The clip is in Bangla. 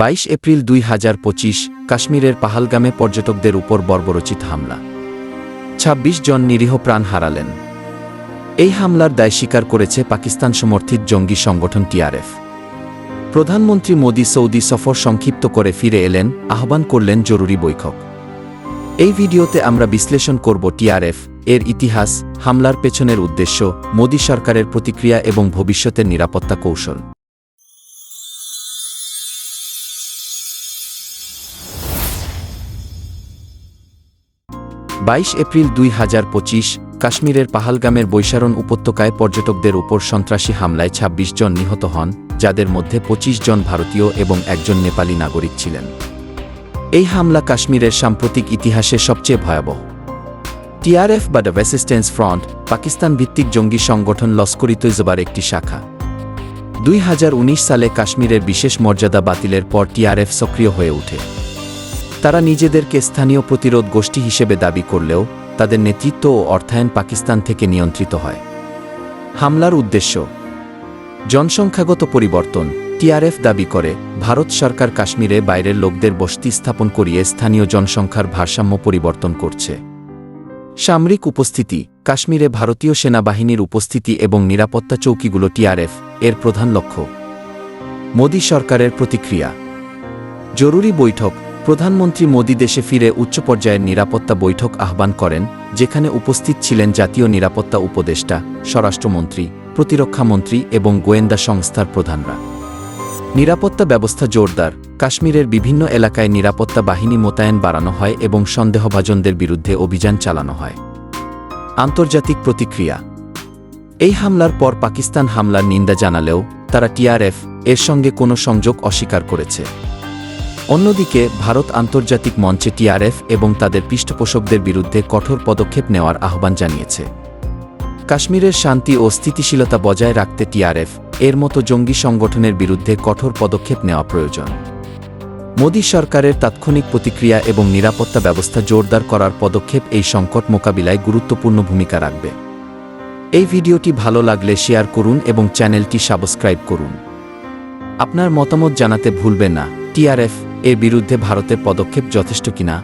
বাইশ এপ্রিল দুই হাজার পঁচিশ কাশ্মীরের পাহালগামে পর্যটকদের উপর বর্বরচিত হামলা। ২৬ জন নিরীহ প্রাণ হারালেন। এই হামলার দায় স্বীকার করেছে পাকিস্তান সমর্থিত জঙ্গি সংগঠন টিআরএফ প্রধানমন্ত্রী মোদী সৌদি সফর সংক্ষিপ্ত করে ফিরে এলেন, আহ্বান করলেন জরুরি বৈঠক। এই ভিডিওতে আমরা বিশ্লেষণ করব টিআরএফ এর ইতিহাস, হামলার পেছনের উদ্দেশ্য, মোদী সরকারের প্রতিক্রিয়া এবং ভবিষ্যতের নিরাপত্তা কৌশল। বাইশ এপ্রিল দুই হাজার পঁচিশ, কাশ্মীরের পাহালগামের বৈশারণ উপত্যকায় পর্যটকদের উপর সন্ত্রাসী হামলায় ২৬ জন নিহত হন, যাদের মধ্যে ২৫ জন ভারতীয় এবং একজন নেপালি নাগরিক ছিলেন। এই হামলা কাশ্মীরের সাম্প্রতিক ইতিহাসে সবচেয়ে ভয়াবহ। টিআরএফ বা দ্য রেসিস্ট্যান্স ফ্রন্ট পাকিস্তান ভিত্তিক জঙ্গি সংগঠন লস্করিত তৈজবার একটি শাখা। দুই হাজার উনিশ সালে কাশ্মীরের বিশেষ মর্যাদা বাতিলের পর টিআরএফ সক্রিয় হয়ে ওঠে। তারা নিজেদেরকে স্থানীয় প্রতিরোধ গোষ্ঠী হিসেবে দাবি করলেও তাদের নেতৃত্ব ও অর্থায়ন পাকিস্তান থেকে নিয়ন্ত্রিত হয়। হামলার উদ্দেশ্য। জনসংখ্যাগত পরিবর্তন। টিআরএফ দাবি করে, ভারত সরকার কাশ্মীরে বাইরের লোকদের বসতি স্থাপন করিয়ে স্থানীয় জনসংখ্যার ভারসাম্য পরিবর্তন করছে। সামরিক উপস্থিতি। কাশ্মীরে ভারতীয় সেনাবাহিনীর উপস্থিতি এবং নিরাপত্তা চৌকিগুলো টিআরএফ এর প্রধান লক্ষ্য। মোদী সরকারের প্রতিক্রিয়া। জরুরি বৈঠক। প্রধানমন্ত্রী মোদী দেশে ফিরে উচ্চ পর্যায়ের নিরাপত্তা বৈঠক আহ্বান করেন, যেখানে উপস্থিত ছিলেন জাতীয় নিরাপত্তা উপদেষ্টা, স্বরাষ্ট্রমন্ত্রী প্রতিরক্ষামন্ত্রী এবং গোয়েন্দা সংস্থার প্রধানরা। নিরাপত্তা ব্যবস্থা জোরদার। কাশ্মীরের বিভিন্ন এলাকায় নিরাপত্তা বাহিনী মোতায়েন বাড়ানো হয় এবং সন্দেহভাজনদের বিরুদ্ধে অভিযান চালানো হয়। আন্তর্জাতিক প্রতিক্রিয়া। এই হামলার পর পাকিস্তান হামলার নিন্দা জানালেও তারা টিআরএফ এর সঙ্গে কোনো সংযোগ অস্বীকার করেছে। অন্যদিকে, ভারত আন্তর্জাতিক মঞ্চে টিআরএফ এবং তাদের পৃষ্ঠপোষকদের বিরুদ্ধে কঠোর পদক্ষেপ নেওয়ার আহ্বান জানিয়েছে। কাশ্মীরের শান্তি ও স্থিতিশীলতা বজায় রাখতে টিআরএফ এর মতো জঙ্গি সংগঠনের বিরুদ্ধে কঠোর পদক্ষেপ নেওয়া প্রয়োজন। মোদী সরকারের তাৎক্ষণিক প্রতিক্রিয়া এবং নিরাপত্তা ব্যবস্থা জোরদার করার পদক্ষেপ এই সংকট মোকাবিলায় গুরুত্বপূর্ণ ভূমিকা রাখবে। এই ভিডিওটি ভালো লাগলে শেয়ার করুন এবং চ্যানেলটি সাবস্ক্রাইব করুন। আপনার মতামত জানাতে ভুলবেন না। টিআরএফ এর বিরুদ্ধে ভারতের পদক্ষেপ যথেষ্ট কিনা?